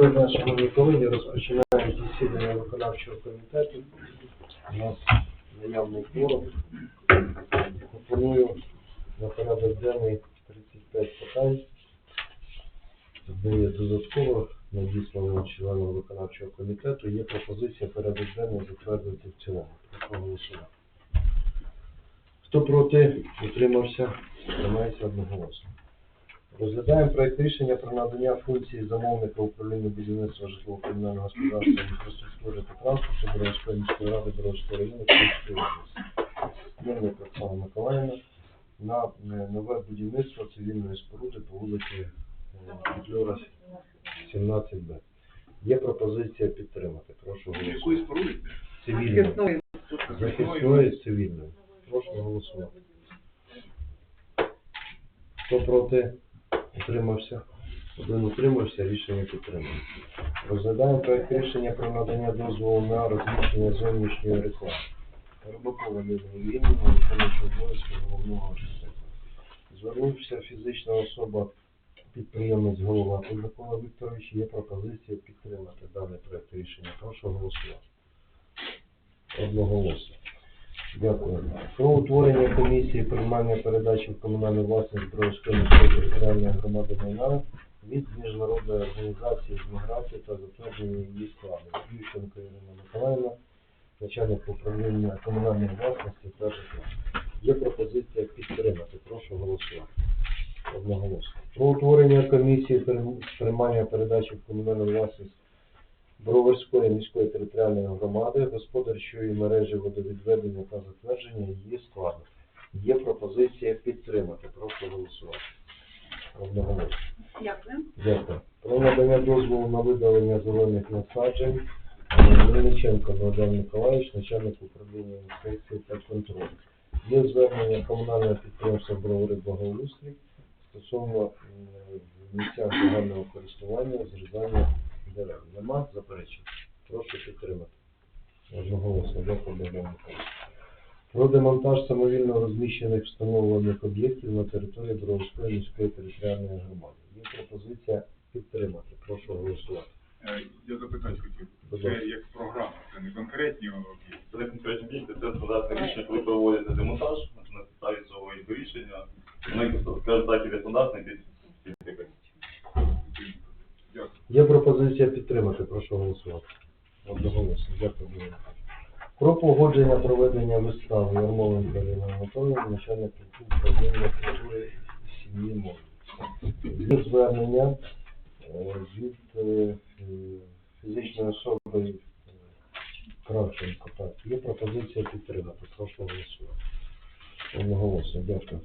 Доброго дня, шановні колеги. Розпочинаємо засідання виконавчого комітету. У нас наявний форум. Пропоную на порядок денний 35 питань. Є додатково надіслано членом виконавчого комітету. Є пропозиція порядок денний затвердити в цілому. Прошу голосувати. Хто проти, утримався, тримається одноголосно. Розглядаємо проект рішення про надання функції замовника управління будівництва житлово-комунального господарства, інфраструктури та транспорту Боровської міської ради Боровського району Київської області. Мельник Оксана Миколаївна на е, нове будівництво цивільної споруди по вулиці е, Петлюра, 17Б. Є пропозиція підтримати. Прошу голосувати. Якої споруди? Цивільної. Захисної цивільної. Прошу голосувати. Хто проти? Утримався. Один утримався, рішення підтримано. Розглядаємо проект рішення про надання дозволу на розміщення зовнішньої реклами. Рибакова Євгенівна, виконуючий обов'язки головного архітектора. Звернувся фізична особа, підприємець голова Микола Вікторович. Є пропозиція підтримати даний проект рішення. Прошу голосувати. Одноголосно. Дякую. Про утворення комісії приймання передачі в комунальну власність Бровської міської територіальної громади майна від міжнародної організації з міграції та затвердження її складу. Ющенко Ірина Миколаївна, начальник управління комунальної власності та житла. Є пропозиція підтримати. Прошу голосувати. Одноголосно. Про утворення комісії приймання передачі в комунальну власність Броварської міської територіальної громади, господарчої мережі водовідведення та затвердження її складу. Є пропозиція підтримати. Прошу голосувати. Одноголосно. Дякую. Дякую. Про надання дозволу на видалення зелених насаджень. Мельниченко Богдан Миколаївич, начальник управління інспекції та контролю. Є звернення комунального підприємства Бровари Благоустрій стосовно м, в місцях загального користування зрізання дерев. Нема заперечень? Прошу підтримати. Одноголосно, дякую Богдан Миколаївич. Про демонтаж самовільно розміщених встановлених об'єктів на території Броварської міської територіальної громади. Є пропозиція підтримати. Прошу голосувати. Е, Я запитати хотів. Будь Це ласка. як програма, це не конкретні об'єкти. Це конкретні дії, це стандартне рішення, коли проводиться демонтаж, значить, на підставі цього і рішення, ми, скажімо так, іде стандартний під під таке. Дякую. Є пропозиція підтримати. Прошу голосувати. Одноголосно. Дякую. Юрій Анатолійович. Про погодження проведення вистави Ярмоленко Ірина Анатоліївна, начальник управління культури сім'ї молоді. Є звернення е, від е, е, фізичної особи е, Кравченко. Так, є пропозиція підтримати. Прошу голосувати. Одноголосно. Дякую.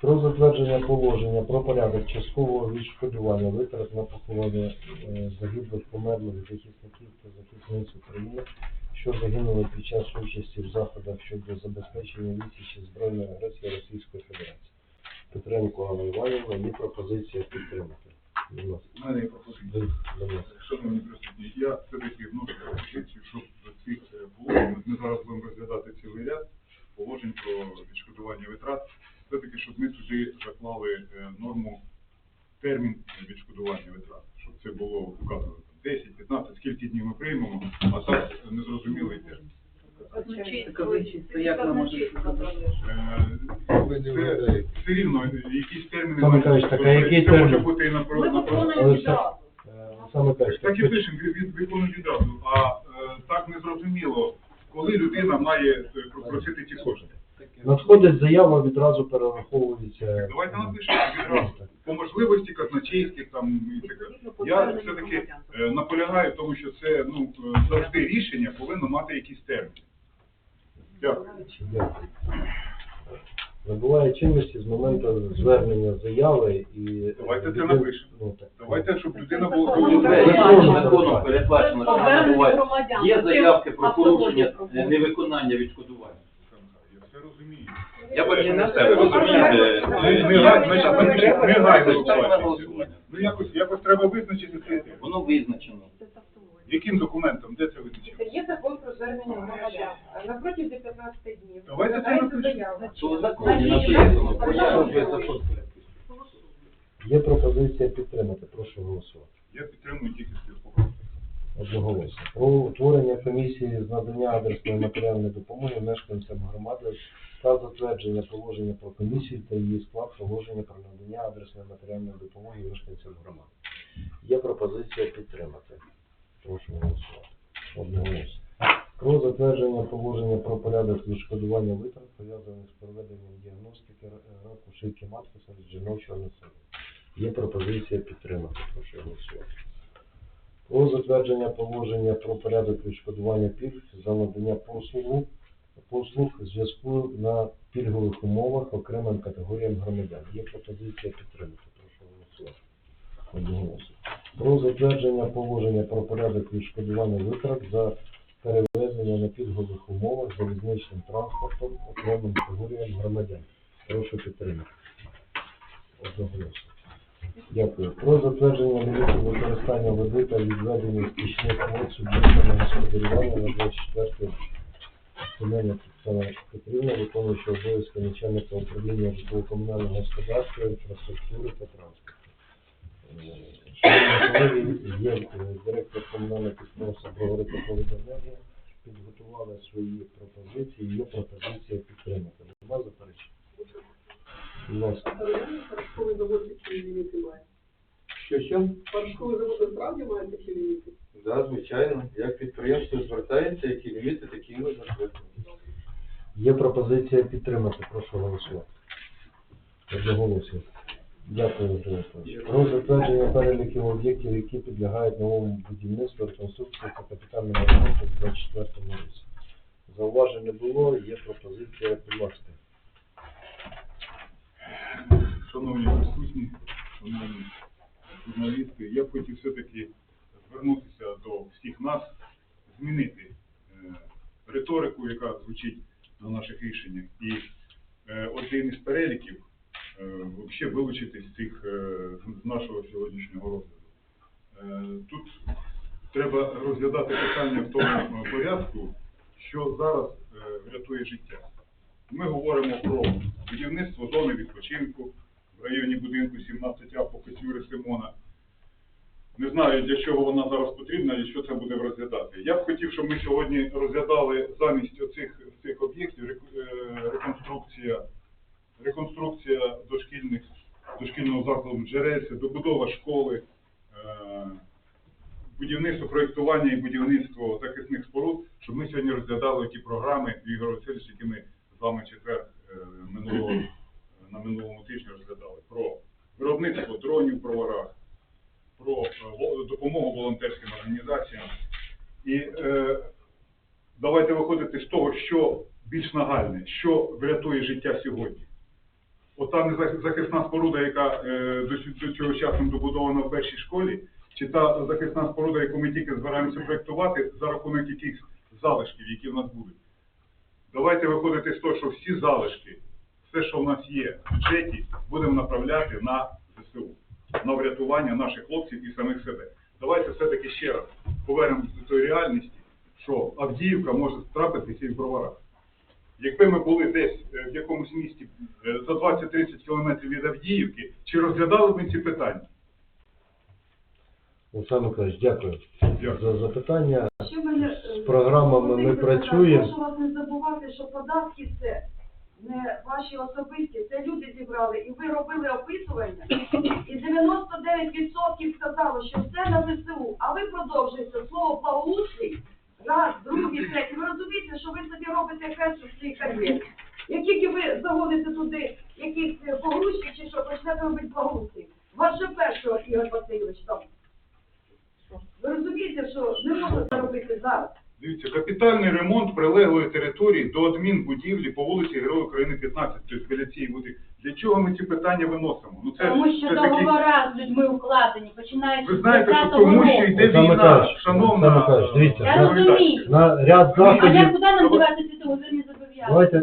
Про затвердження положення про порядок часткового відшкодування витрат на поховання е, загиблих померлих захисників та захисниць України, що загинули під час участі в заходах щодо забезпечення відсічі збройної агресії Російської Федерації. Петренко Анна Іванівна, є пропозиція підтримати. У мене є пропозиція. Шановні присутні, я все-таки вношу пропозицію, щоб цих е, положень, ми зараз будемо розглядати цілий ряд положень про відшкодування витрат, все-таки, щоб ми туди заклали е, норму термін відшкодування витрат, щоб це було вказано 10, 15, скільки днів ми приймемо, а так незрозумілий термін. Казначейство, як нам може Це все рівно, якісь терміни Саме кажуть, так, а який Це може термін? бути і на про- Ми на про- виконуємо Але відразу. Е, Саме Так і пишемо, від, від виконують відразу. А е, так не зрозуміло, коли людина має е, просити ті кошти. надходить заява, відразу перераховується. Давайте напишемо відразу. По можливості казначейських там і таке. Я все-таки е, наполягаю, тому що це ну е, завжди рішення повинно мати якісь терміни. Дякую. Дякую. Набуває чинності з моменту звернення заяви і... Давайте це напишемо. Ну, так. Давайте, щоб людина була законом передбачено. Законом передбачено, що не буває. Є заявки про порушення е, невиконання відшкодування. Я все розумію. Я бачу на себе, розумієте, не- не значить, гайно. Ну якось, якось треба визначити термін. Воно визначено. Яким документом? Де це визначено? Є закон про звернення громадян. На протязі 15 днів Давайте це розглядається напишемо. заява. Що в законі написано, Є пропозиція підтримати. Прошу голосувати. Я підтримую тільки поправку. Одноголосно. Про утворення комісії з надання адресної матеріальної допомоги мешканцям громади та затвердження положення про комісію та її склад положення про надання адресної матеріальної допомоги мешканцям громади. Є пропозиція підтримати. Про затвердження положення про порядок відшкодування витрат, пов'язаних з проведенням діагностики раку шийки матки серед жіночого населення. Є пропозиція підтримати. Прошу голосувати. Про затвердження положення про порядок відшкодування пільг за надання послугу, послуг зв'язку на пільгових умовах окремим категоріям громадян. Є пропозиція підтримати. Прошу голосувати. Одноголосно. Про затвердження положення про порядок відшкодування витрат за перевезення на пільгових умовах залізничним транспортом окремим категоріям громадян. Прошу підтримати. Одноголосно. Дякую. Про затвердження лімітів використання води та відведення стічних вод суб'єктами господарювання на 24 рік. Семена Тетяна Петрівна, виконуюча обов'язки начальника управління житлово-комунального господарства, інфраструктури та транспорту. Є директор комунального підприємства Бровари Воденергія, підготували свої пропозиції, є пропозиція підтримати. Нема заперечень? Будь ласка. Порошковий завод такі ліміти має. Що що? Порошковий завод насправді має такі ліміти. Да, звичайно. Як підприємство звертається, які ліміти, такі і можна. Є пропозиція підтримати. Прошу голосувати. Одноголосно. Дякую, Андрій Анатолійович. Про переліків об'єктів, які підлягають новому будівництву, реконструкції та капітальному ремонту в 24 році. Зауважень не було, є пропозиція, ласка. Шановні присутні, шановні журналісти, я б хотів все-таки звернутися до всіх нас, змінити е, риторику, яка звучить на наших рішеннях, і е, один із переліків взагалі вилучити з цих е, з нашого сьогоднішнього розгляду. Е, Тут треба розглядати питання в тому е, порядку, що зараз е, врятує життя. Ми говоримо про будівництво зони відпочинку в районі будинку 17А по Косюри Симона. Не знаю, для чого вона зараз потрібна і що це буде розглядати. Я б хотів, щоб ми сьогодні розглядали замість оцих цих об'єктів рек- е, реконструкція, реконструкція дошкільних, дошкільного закладу Джерельця, добудова школи, е, будівництво, проєктування і будівництво захисних споруд, щоб ми сьогодні розглядали ті програми, Ігор Васильович, які ми з вами четвер е, минулого, на минулому тижні розглядали. Про виробництво дронів в броварах, про е, допомогу волонтерським організаціям. І е, давайте виходити з того, що більш нагальне, що врятує життя сьогодні. Ота незахисна споруда, яка е, до цього часу добудована в першій школі, чи та захисна споруда, яку ми тільки збираємося проєктувати за рахунок якихось залишків, які в нас будуть. Давайте виходити з того, що всі залишки, все, що в нас є в бюджеті, будемо направляти на ЗСУ, на врятування наших хлопців і самих себе. Давайте все-таки ще раз повернемося до тої реальності, що Авдіївка може трапитися і в броварах. Якби ми були десь е, в якомусь місті е, за 20-30 кілометрів від Авдіївки, чи розглядали б ми ці питання? Олександр Миколаївич, дякую Дякую. за запитання. Ще мене, е, З програмами ми працюємо. Прошу вас не забувати, що податки це не ваші особисті, це люди зібрали, і ви робили опитування, і 99% сказало, що це на ЗСУ, а ви продовжуєте слово благоустрій, раз, другий, третій. Ви розумієте, що ви собі робите першу в цій кар'єрі. Як тільки ви загоните туди якісь погрузки чи що, почнете робити погрузки. Вас же першого, Ігор Васильович, там. Ви розумієте, що не можна це робити зараз. Дивіться, капітальний ремонт прилеглої території до адмінбудівлі по вулиці Героїв України 15, тобто біля цієї будівлі. Для чого ми ці питання виносимо? Ну це, Тому що це такі... договора з людьми укладені, починаючи Ви з знаєте, що 20-го тому що року. йде Олександр війна, Миколаївич, шановна... Олександр Миколаївич, дивіться. Я доповідач. розумію. На ряд А як заходів. куди нам дівати ці договірні зобов'язання? Давайте,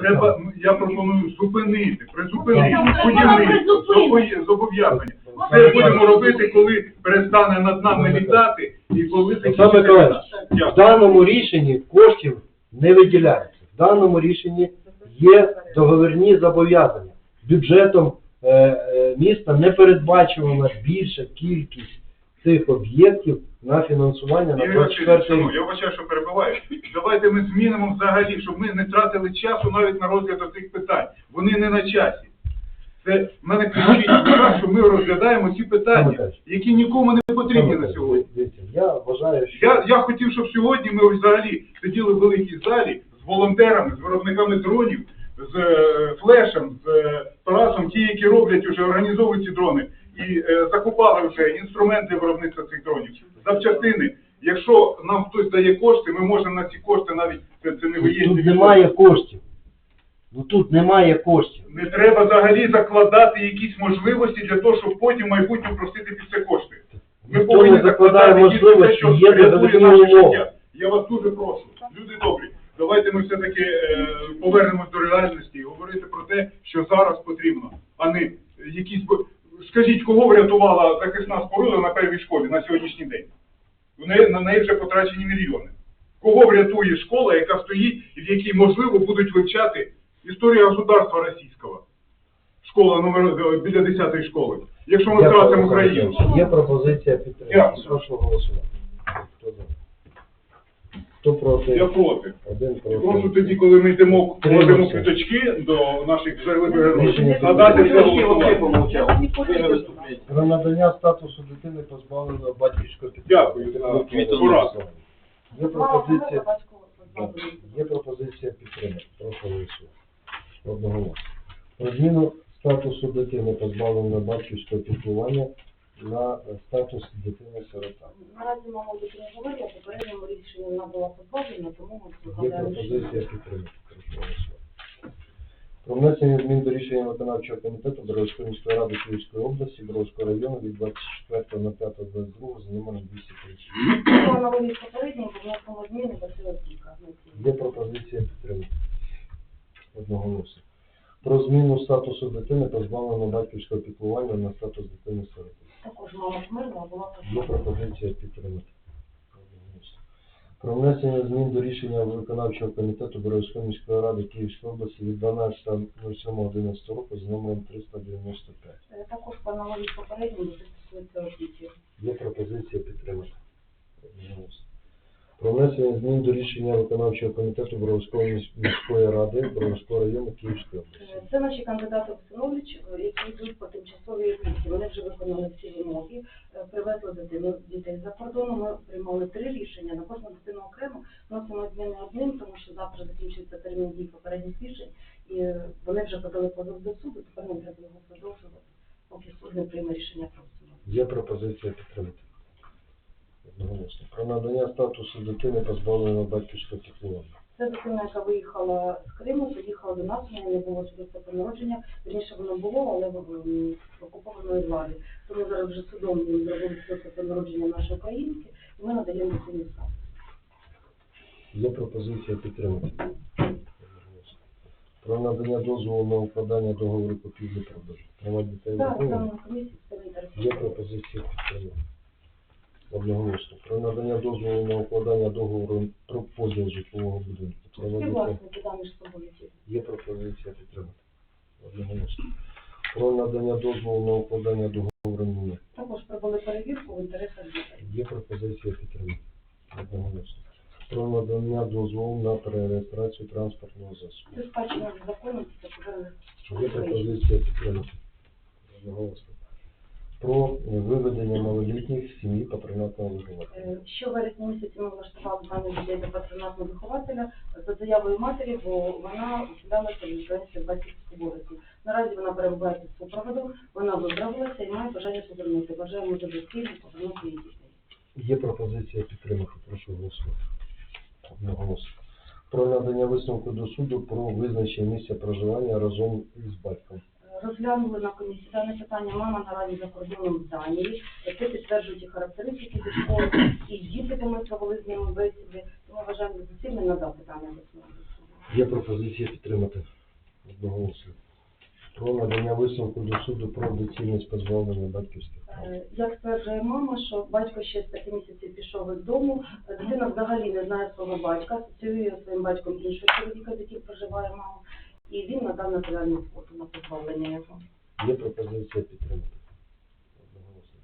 Треба, ну, я пропоную зупинити, призупинити так, призупинити. зобов'язання. Це будемо робити, коли перестане над нами літати і коли Олександр закінчиться Миколаївич, війна. В даному рішенні коштів не виділяється. В даному рішенні є договірні зобов'язання. Бюджетом е, е, міста не передбачувана більша кількість тих об'єктів на фінансування на Ігор 24 ну, рік. я вважаю, що перебиваю. Давайте ми змінимо взагалі, щоб ми не тратили часу навіть на розгляд цих питань. Вони не на часі. Це в мене кричить що ми розглядаємо ці питання, які нікому не потрібні на сьогодні. Я, я хотів, щоб сьогодні ми взагалі сиділи в великій залі з волонтерами, з виробниками дронів, з е, флешем, з е, Тарасом, ті, які роблять уже, організовують ці дрони, і е, закупали вже інструменти виробництва цих дронів, запчастини. Якщо нам хтось дає кошти, ми можемо на ці кошти навіть це, це не виїзді. тут немає коштів. Ну тут немає коштів. Не треба взагалі закладати якісь можливості для того, щоб потім в майбутньому просити під це кошти. Ми повинні закладати можливості, що є рятує наше життя. Я вас дуже прошу, люди добрі, давайте ми все-таки е, повернемось до реальності і говорити про те, що зараз потрібно, а не якісь... Скажіть, кого врятувала захисна споруда на первій школі на сьогоднішній день? В неї- На неї вже потрачені мільйони. Кого врятує школа, яка стоїть і в якій, можливо, будуть вивчати історію государства російського? Школа номер е, біля 10-ї школи. Якщо ми втратимо Україну. Є пропозиція підтримки. Дякую. Прошу голосувати. Хто за? Хто проти? Я проти. Один проти. Прошу тоді, коли ми йдемо, кладемо квіточки до наших загиблих героїв, надати це голосування. Про надання статусу дитини позбавленого батьківського підтримки. Дякую за пораду. Є пропозиція, є пропозиція підтримки. Прошу голосувати. Одноголосно. Про зміну статусу дитини позбавленого батьківського піклування на е, статус дитини-сирота. Наразі мама дитина говорить, а попередньому рішенні вона була позбавлена, тому ми Є пропозиція голосувати. Про внесення змін до рішення виконавчого комітету Боровської міської ради Київської області, Боровського району від 24 на 5 22 за номером 230. Це аналогія з попереднім, бо вносимо зміни до цього тільки. Є пропозиція підтримки. Одноголосно. Про зміну статусу дитини позбавлено батьківського піклування на статус дитини сироти. Також мама смирна була Є пропозиція підтримати. Про внесення змін до рішення виконавчого комітету Боровської міської ради Київської області від 12.07.11 року з номером 395. Е, Також по аналогії це стосується освіти. Є пропозиція підтримати. Про внесення змін до рішення виконавчого комітету Боровської міської ради Боровського району Київської області. Це наші кандидати в е, які йдуть по тимчасовій опіці. Вони вже виконали всі вимоги, е, привезли дитину дітей за кордону. Ми приймали три рішення на кожну дитину окремо. Вносимо зміни одним, тому що завтра закінчується термін дій попередніх рішень, і е, вони вже подали позов до суду. Тепер нам треба його продовжувати, поки суд не прийме рішення про встановлення. Є пропозиція підтримати. Одноголосно. Про надання статусу дитини позбавленого батьківського піклування. Це дитина, яка виїхала з Криму, поїхала до нас, в неї не було свідоцтва народження. Вірніше воно було, але в окупованої владі. Тому зараз вже судом зробили свідоцтво народження наше українське, і ми надаємо дитині статус. Є пропозиція підтримати. Про надання дозволу на укладання договору купівлі-продажу. Права дітей Так, там комісії. Є пропозиція підтримати. Одноголосно. Про надання дозволу на укладання договору про поділ житлового будинку. Права Всі дітей. власники. Є пропозиція підтримати. Одноголосно. Про надання дозволу на укладання договору ні. Також провели перевірку в інтересах дітей. Є пропозиція підтримати. Одноголосно. Про надання дозволу на перереєстрацію транспортного засобу. Це спадщина з законом. Є пропозиція підтримати. Одноголосно. Про виведення малолітніх з сім'ї патронатного вихователя. Е, Що в вересні місяці ми влаштували даних дітей до патронатного вихователя за заявою матері, бо вона ухилялася від членства в батьківській. Наразі вона перебуває під супроводом, вона виправилася і має бажання повернути. Бажаємо дуже сильно повернути її дітей. Є пропозиція підтримати. Прошу голосувати. Одноголосно. Про надання висновку до суду про визначення місця проживання разом із батьком. Розглянули на комісії дане питання. Мама наразі за кордоном в Данії. Це підтверджують і характеристики зі школи, і діти, де ми провели з ними бесіди. Тому вважаємо за доцільне надати дане висновок. Є пропозиція підтримати. Одноголосно. Про надання висновку до суду про доцільність позбавлення батьківських прав. Е, Як стверджує мама, що батько ще з п'яти місяців пішов із дому, дитина взагалі не знає свого батька, асоціює своїм батьком іншого чоловіка, з яким проживає мама, і він надав національну фото на позбавлення його. Є пропозиція. Одноголосно.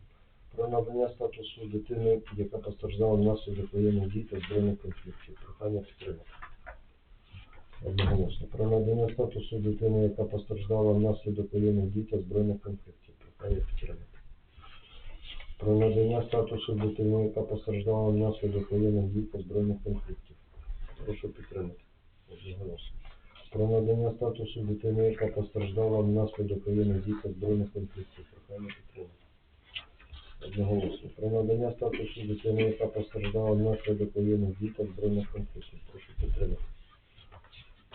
Про надання статусу дитини, яка постраждала внаслідок воєнних дій та збройних конфліктів. Прохання підтримати. Одноголосно. Про надання статусу дитини, яка постраждала внаслідок воєнних дій та збройних конфліктів. Прохання підтримати. Про надання статусу дитини, яка постраждала внаслідок воєнних дій та збройних конфліктів. Прошу підтримати. Одноголосно. Про надання статусу дитини, яка постраждала внаслідок воєнних дій та збройних конфліктів. Прохання підтримати. Одноголосно. Про надання статусу дитини, яка постраждала внаслідок воєнних дій та збройних конфліктів. Прошу підтримати.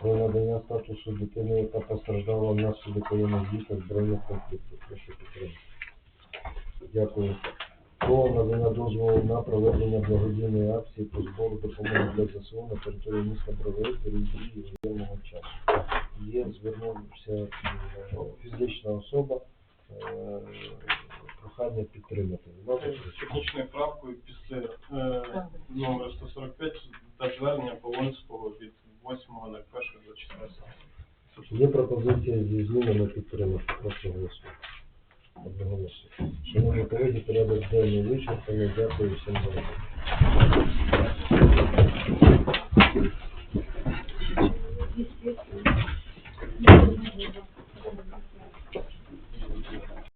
Про надання статусу дитини, яка постраждала внаслідок воєнних дій та збройних конфліктів. Прошу підтримати. Дякую. Про надання дозволу на проведення благодійної акції по збору допомоги для ЗСУ на території міста перед дії воєнного часу. Є, звернувся е, фізична особа, е, прохання підтримати. Будь ласка, технічною правкою після е, номера 145 та звернення Полонського від 8.01.24. Є пропозиція зі змінами підтримати. Прошу голосувати одноголосно. Шановні колеги, порядок денний вичерпано. Дякую всім за увагу.